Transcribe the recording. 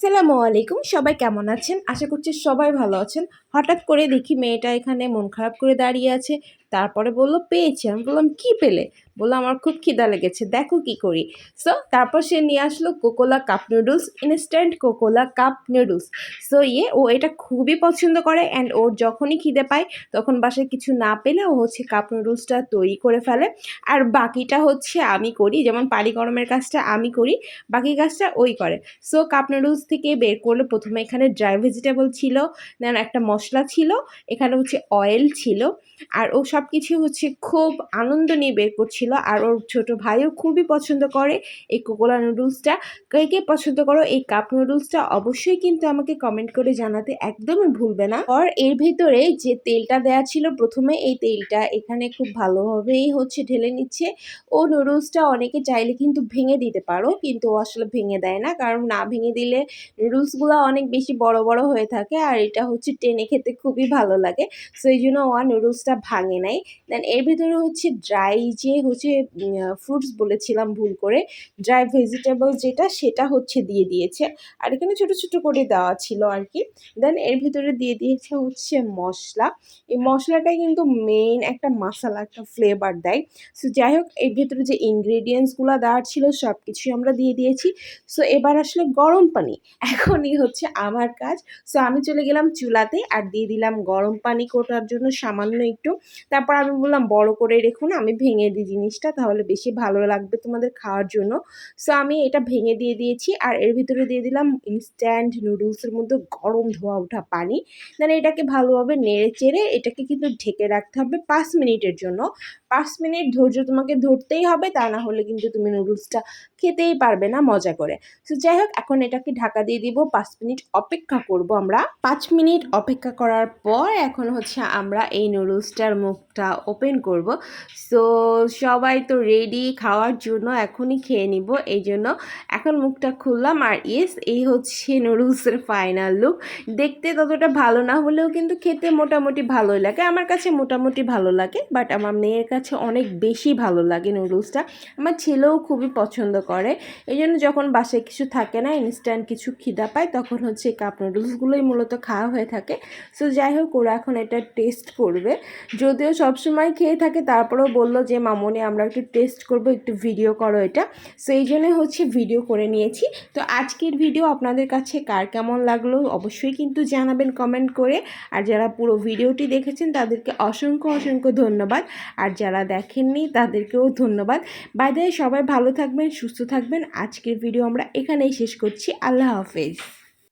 সালামু আলাইকুম, সবাই কেমন আছেন? আশা করছি সবাই ভালো আছেন। হঠাৎ করে দেখি মেয়েটা এখানে মন খারাপ করে দাঁড়িয়ে আছে। তারপরে বলল, পেয়েছি। আমি বললাম, কি পেলে? বলল, আমার খুব খিদা লেগেছে, দেখো কি করি। সো তারপর সে নিয়ে আসলো Kokola cup noodles instant Kokola cup noodles so ইয়ে ও এটা খুবই পছন্দ করে অ্যান্ড ওর যখনই খিদে পায়, তখন বাসায় কিছু না পেলে ও হচ্ছে কাপ নুডলসটা তৈরি করে ফেলে। আর বাকিটা হচ্ছে আমি করি, যেমন পানি গরমের কাজটা আমি করি, বাকি কাজটা ওই করে। সো কাপ নুডলস থেকে বের করলে, প্রথমে এখানে ড্রাই ভেজিটেবল ছিল একটা মশলা ছিল, এখানে হচ্ছে অয়েল ছিল। আর ও সব কিছু হচ্ছে খুব আনন্দ নিয়ে বের করছিল আর ওর ছোটো ভাইও খুবই পছন্দ করে এই কোকোলা নুডলসটা। কে কে পছন্দ করো এই কাপ নুডলসটা অবশ্যই কিন্তু আমাকে কমেন্ট করে জানাতে একদমই ভুলবে না। আর এর ভেতরে যে তেলটা দেয়া ছিল প্রথমে এই তেলটা এখানে খুব ভালোভাবেই হচ্ছে ঢেলে নিচ্ছে। ও নুডলসটা অনেকে চাইলে কিন্তু ভেঙে দিতে পারো কিন্তু ও আসলে ভেঙে দেয় না কারণ না ভেঙে দিলে নুডলসগুলো অনেক বেশি বড় বড় হয়ে থাকে আর এটা হচ্ছে টেনে খেতে খুবই ভালো লাগে। সো এই জন্য ও নুডলসটা ভাঙে নাই। দেন এর ভিতরে হচ্ছে ড্রাই যে হচ্ছে ফ্রুটস বলেছিলাম ভুল করে ড্রাই ভেজিটেবল যেটা সেটা হচ্ছে দিয়ে দিয়েছে। আর এখানে ছোট ছোট করে দেওয়া ছিল আর কি। দেন এর ভিতরে দিয়ে দিয়েছে হচ্ছে মশলা। এই মশলাটাই কিন্তু মেইন একটা মশলা একটা ফ্লেভার দেয়। সো যাই হোক, এর ভিতরে যে ইনগ্রেডিয়েন্টসগুলো দেওয়ার ছিল সব কিছুই আমরা দিয়ে দিয়েছি। সো এবার আসলে গরম পানি। এখনই হচ্ছে আমার কাজ। সো আমি চলে গেলাম চুলাতে আর দিয়ে দিলাম গরম পানি কোটার জন্য সামান্য একটু। আমি বললাম, বড় করে রেখো না, আমি ভেঙে দিই জিনিসটা, তাহলে বেশি ভালো লাগবে তোমাদের খাওয়ার জন্য। সো আমি এটা ভেঙে দিয়ে দিয়েছি, আর এর ভিতরে দিয়ে দিলাম ইনস্ট্যান্ট নুডলসের মধ্যে গরম ধোয়া ওঠা পানি। দেন এটাকে ভালোভাবে নেড়ে চেড়ে এটাকে কিন্তু ঢেকে রাখতে হবে পাঁচ মিনিটের জন্য। পাঁচ মিনিট ধৈর্য তোমাকে ধরতেই হবে, তা না হলে কিন্তু তুমি নুডলসটা খেতেই পারবে না মজা করে। সো যাই হোক, এখন এটাকে ঢাকা দিয়ে দিব, পাঁচ মিনিট অপেক্ষা করব আমরা। পাঁচ মিনিট অপেক্ষা করার পর এখন হচ্ছে আমরা এই নুডলসটার মুখটা ওপেন করব। সো সবাই তো রেডি খাওয়ার জন্য এখনই খেয়ে নিব। এই জন্য এখন মুখটা খুললাম আর ইয়েস এই হচ্ছে নুডলসের ফাইনাল লুক দেখতে ততটা ভালো না হলেও কিন্তু খেতে মোটামুটি ভালোই লাগে। আমার কাছে মোটামুটি ভালো লাগে বাট আমার মেয়ের কাছে অনেক বেশি ভালো লাগে নুডলসটা আমার ছেলেও খুবই পছন্দ করে। এই জন্য যখন বাসায় কিছু থাকে না ইনস্ট্যান্ট কিছু খিদা পায়, তখন হচ্ছে কাপ নুডলসগুলোই মূলত খাওয়া হয়ে থাকে। সো যাই হোক, ওরা এখন এটা টেস্ট করবে। যদিও সবসময় খেয়ে থাকে, তারপরেও বলল যে, মামনি, আমরা একটু টেস্ট করব, একটু ভিডিও করো এটা। সো এই জন্যই হচ্ছে ভিডিও করে নিয়েছি। তো আজকের ভিডিও আপনাদের কাছে কার কেমন লাগল অবশ্যই কিন্তু জানাবেন কমেন্ট করে। আর যারা পুরো ভিডিওটি দেখেছেন, তাদেরকে অসংখ্য অসংখ্য ধন্যবাদ। আর যারা দেখেননি, তাদেরকেও ধন্যবাদ। বাইরে সবাই ভালো থাকবেন, সুস্থ থাকবেন। আজকের ভিডিও আমরা এখানেই শেষ করছি। আল্লাহ হাফেজ।